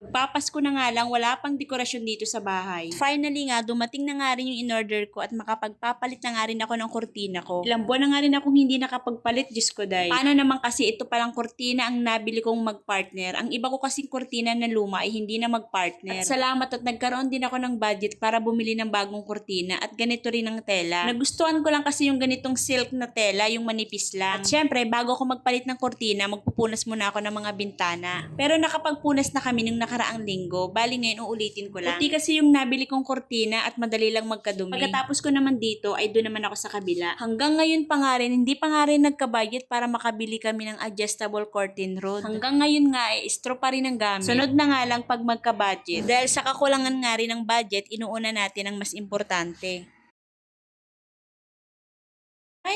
Papasko na nga lang, wala pang dekorasyon dito sa bahay. Finally nga, dumating na nga rin yung in-order ko at makapagpapalit na nga rin ako ng kurtina ko. Ilang buwan na nga rin akong hindi nakapagpalit, Diyos ko day. Paano naman kasi ito palang kurtina ang nabili kong magpartner. Ang iba ko kasing kurtina na luma ay hindi na magpartner. At salamat at nagkaroon din ako ng budget para bumili ng bagong kurtina at ganito rin ang tela. Nagustuhan ko lang kasi yung ganitong silk na tela, yung manipis lang. At syempre, bago ako magpalit ng kurtina, magpupunas muna ako ng mga bintana. Pero nakapagpunas na kami nung nakaraang linggo, bali ngayon uulitin ko lang. Puti kasi yung nabili kong kurtina at madali lang magkadumi. Pagkatapos ko naman dito, ay doon naman ako sa kabila. Hanggang ngayon pa nga rin, hindi pa nga rin nagka-budget para makabili kami ng adjustable curtain rod. Hanggang ngayon nga, eh, straw pa rin ang gamit. Sunod na nga lang pag magka-budget. Dahil sa kakulangan nga rin ng budget, inuuna natin ang mas importante.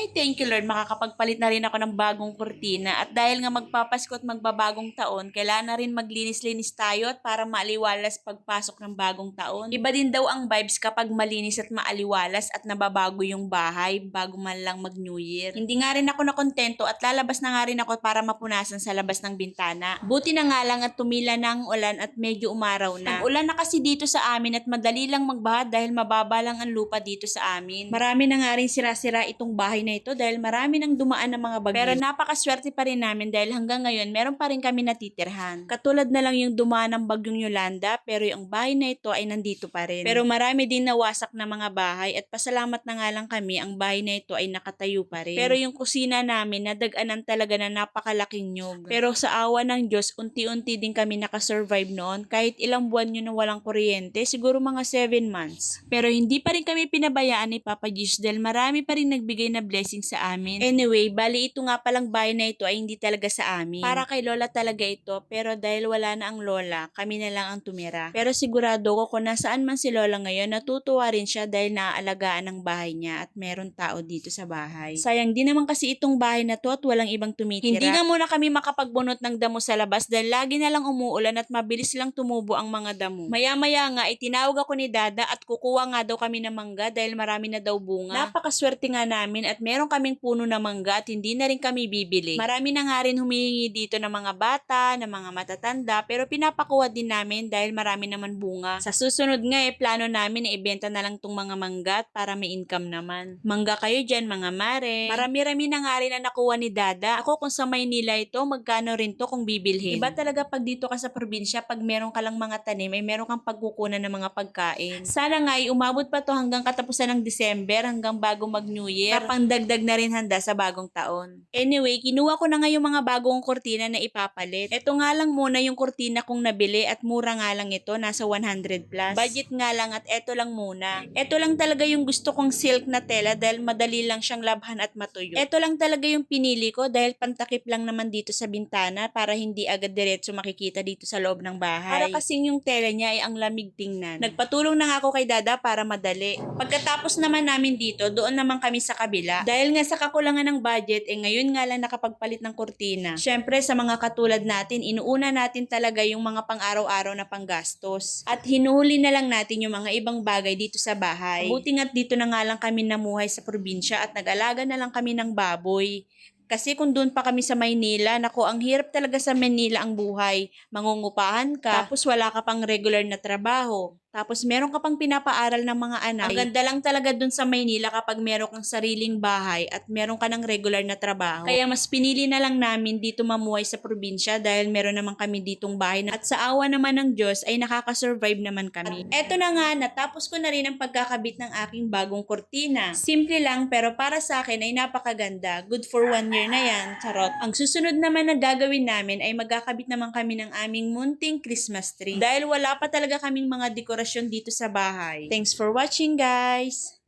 Ay, thank you Lord, makakapagpalit na rin ako ng bagong kurtina. At dahil nga magpapasko at magbabagong taon, kailangan na rin maglinis-linis tayo at para maaliwalas pagpasok ng bagong taon. Iba din daw ang vibes kapag malinis at maaliwalas at nababago yung bahay bago man lang mag New Year. Hindi nga rin ako nakontento at lalabas na nga rin ako para mapunasan sa labas ng bintana. Buti na nga lang at tumila na ang ulan at medyo umaraw na. Ulan na kasi dito sa amin at madali lang magbaha dahil mababa lang ang lupa dito sa amin. Marami na nga rin sira-sira itong bahay na ito dahil marami nang dumaan ng mga bagyo. Pero napakaswerte pa rin namin dahil hanggang ngayon meron pa rin kami natitirhan. Katulad na lang yung dumaan ng bagyong Yolanda pero yung bahay na ito ay nandito pa rin. Pero marami din nawasak na mga bahay at pasalamat na nga lang kami ang bahay na ito ay nakatayo pa rin. Pero yung kusina namin nadaganan talaga na napakalaking nyog. Pero sa awa ng Diyos, unti-unti din kami nakasurvive noon kahit ilang buwan yun na walang kuryente, siguro mga 7 months. Pero hindi pa rin kami pinabayaan ni Papa Jesus dahil marami pa rin nagbigay na blessing sa amin. Anyway, bali ito nga palang bahay na ito ay hindi talaga sa amin. Para kay Lola talaga ito, pero dahil wala na ang Lola, kami na lang ang tumira. Pero sigurado ko kung nasaan man si Lola ngayon, natutuwa rin siya dahil naaalagaan ang bahay niya at meron tao dito sa bahay. Sayang din naman kasi itong bahay na to at walang ibang tumitira. Hindi nga muna kami makapagbunot ng damo sa labas dahil lagi na lang umuulan at mabilis lang tumubo ang mga damo. Maya-maya nga, itinawag ako ni Dada at kukuha nga daw kami ng mangga dahil marami na daw bunga. Napakaswerte nga namin at meron kaming puno na mangga at hindi na rin kami bibili. Marami na nga rin humihingi dito ng mga bata, ng mga matatanda, pero pinapakuha din namin dahil marami naman bunga. Sa susunod nga eh, plano namin na ibenta na lang tong mga mangga para may income naman. Mangga kayo dyan mga mare. Marami-rami na nga rin na nakuha ni Dada. Ako kung sa Maynila ito, magkano rin to kung bibilhin. Iba talaga pag dito ka sa probinsya, pag meron ka lang mga tanim, ay meron kang pagkukunan ng mga pagkain. Sana nga ay umabot pa to hanggang katapusan ng December, hanggang bago mag New Year. Kapangdagdag na rin handa sa bagong taon. Anyway, kinuha ko na nga mga bagong kurtina na ipapalit. Ito nga lang muna yung kurtina kong nabili at mura nga lang ito, nasa 100 plus. Budget nga lang at eto lang muna. Ito lang talaga yung gusto kong silk na tela dahil madali lang siyang labhan at matuyo. Ito lang talaga yung pinili ko dahil pantakip lang naman dito sa bintana para hindi agad diretso makikita dito sa loob ng bahay. Para kasing yung tela niya ay ang lamig tingnan. Nagpatulong na nga ako kay Dada para madali. Pagkatapos naman namin dito, doon naman kami sa kabila. Dahil nga sa kakulangan ng budget, eh ngayon nga lang nakapagpalit ng kurtina. Syempre sa mga katulad natin, inuuna natin talaga yung mga pang-araw-araw na panggastos. At hinuhuli na lang natin yung mga ibang bagay dito sa bahay. Buti nga't dito na nga lang kami namuhay sa probinsya at nag-alaga na lang kami ng baboy. Kasi kung doon pa kami sa Maynila, nako, ang hirap talaga sa Manila ang buhay. Mangungupahan ka, tapos wala ka pang regular na trabaho. Tapos meron ka pang pinapaaral ng mga anak. Ang ganda lang talaga dun sa Maynila kapag meron kang sariling bahay at meron ka ng regular na trabaho. Kaya mas pinili na lang namin dito mamuhay sa probinsya dahil meron naman kami ditong bahay. Na, at sa awa naman ng Diyos ay nakakasurvive naman kami. At eto na nga, natapos ko na rin ang pagkakabit ng aking bagong kurtina. Simple lang pero para sa akin ay napakaganda. Good for one year na yan. Charot. Ang susunod naman na gagawin namin ay magkakabit naman kami ng aming munting Christmas tree. Dahil wala pa talaga kaming mga dekorasyon dito sa bahay. Thanks for watching guys!